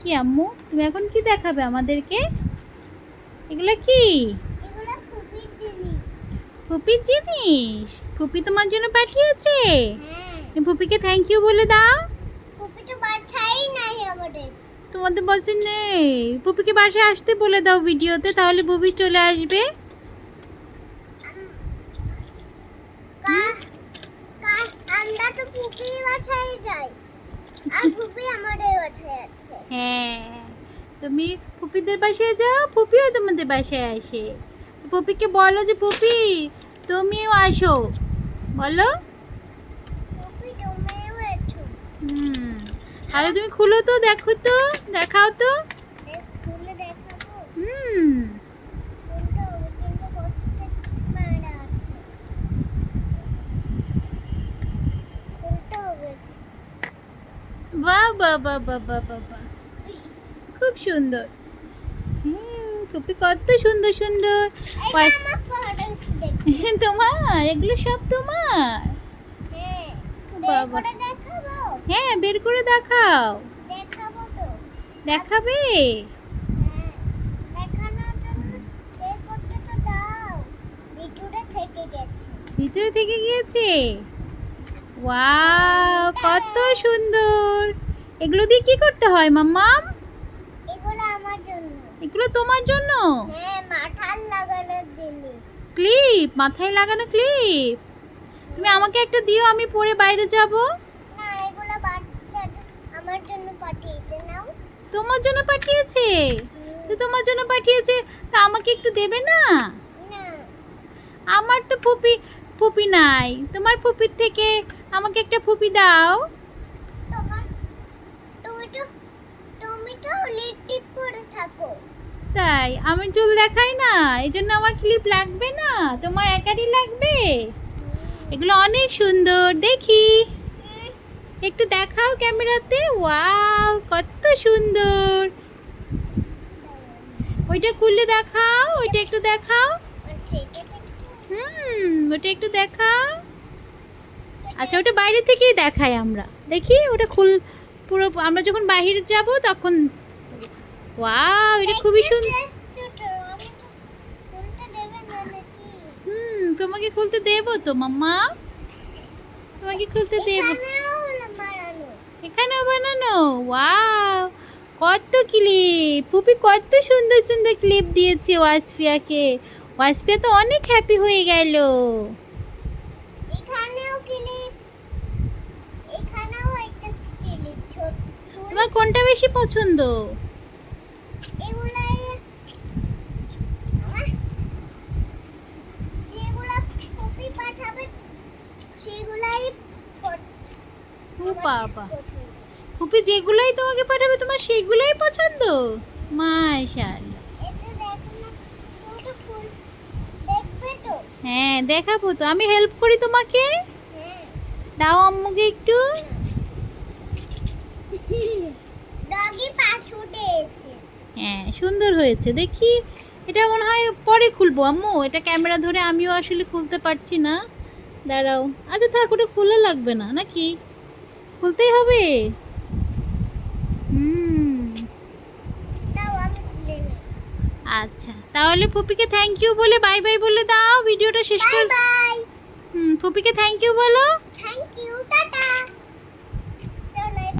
কি আম্মু? তুমি এখন কি দেখাবে আমাদেরকে? এগুলো কি? ফুপির জিনিস। ফুপি তোমার জন্য পাঠিয়েছে? হ্যাঁ। ফুপিকে থ্যাংক ইউ বলে দাও। তোমাদের বলছে নেই। পুপিকে বাসায় আসতে বলে দাও ভিডিওতে তাহলে বুবি চলে আসবে। কা- কা- আমরা তো বাসায় যাই আর পুপি আমাদের বাসায় আছে হ্যাঁ তুমি পুপিদের বাসায় যাও পুপিও তোমাদের বাসায় আসে। পপিকে বলো যে পুপি তুমিও আসো। বলো। হুম তাহলে তুমি খুলো তো দেখো তো দেখাও তো দেখ খুলে দেখাবো হুম কোনটা হবে কিন্তু প্রত্যেক মারা আছে খুলতে হবে বাহ বাহ বাহ বাহ বাহ বাহ ইস, খুব সুন্দর। হুম পুপি কত সুন্দর সুন্দর। দেখ। তোমার? এগুলো সব তোমার? হ্যাঁ বের করে হ্যাঁ করে দেখাও। দেখাবে হ্যাঁ ভিতরে থেকে গিয়েছে? ওয়াও কত সুন্দর। এগুলো দিয়ে কি করতে হয় মাম্মাম? এগুলো আমার জন্য। এগুলো তোমার জন্য? হ্যাঁ মাথার লাগানোর জিনিস। ক্লিপ মাথায় লাগানো ক্লিপ। তুমি আমাকে একটা দিও আমি পরে বাইরে যাব। না এগুলো আমার জন্য পাঠিয়েছে নাও। তোমার জন্য পাঠিয়েছে? তো তোমার জন্য পাঠিয়েছে তা আমাকে একটু দেবে না? না। আমার তো ফুপি ফুপি নাই। তোমার ফুপির থেকে আমাকে একটা ফুপি দাও। তাই আমি চুল দেখাই না এই জন্য আমার ক্লিপ লাগবে না তোমার একারই লাগবে। এগুলো অনেক সুন্দর দেখি। একটু দেখাও ক্যামেরাতে ওয়াও কত সুন্দর। ওইটা খুললে দেখাও ওইটা একটু দেখাও। আচ্ছা। হুম ওটা একটু দেখাও। আচ্ছা ওটা বাইরে থেকেই দেখাই আমরা। দেখি ওটা খুল পুরো আমরা যখন বাইরে যাব তখন ওয়াও এটা খুবই সুন্দর? হুম তোমাকে খুলতে দেবো তো মাম্মা? তোমাকে খুলতে দেবো। এখানেও বানানো। ওয়াও কত ক্লিপ। পুপি কত সুন্দর সুন্দর ক্লিপ দিয়েছে ওয়াসফিয়াকে। ওয়াসফিয়া তো অনেক হ্যাপি হয়ে গেল এখানেও clip, এখানেও একটা clip, ছোট। তোমার কোনটা বেশি পছন্দ? বাবা। পুপি যেগুলোই তোমাকে পাঠাবে তোমার সেগুলোই পছন্দ? মাশাআল্লাহ? হ্যাঁ দেখাবো তো। আমি হেল্প করি তোমাকে? হ্যাঁ। দাও আম্মুকে একটু। হ্যাঁ সুন্দর হয়েছে। দেখি এটা মনে হয় পরে খুলবো। আম্মু এটা ক্যামেরা ধরে আমিও আসলে খুলতে পারছি না। দাঁড়াও। আচ্ছা থাক ওটা খোলা লাগবে না নাকি? খুলতেই হবে। হুম। আচ্ছা তাহলে পুপিকে থ্যাংক ইউ বলে বাই বাই বলে দাও। ভিডিওটা শেষ কর হুম পুপিকে থ্যাংক ইউ বলো।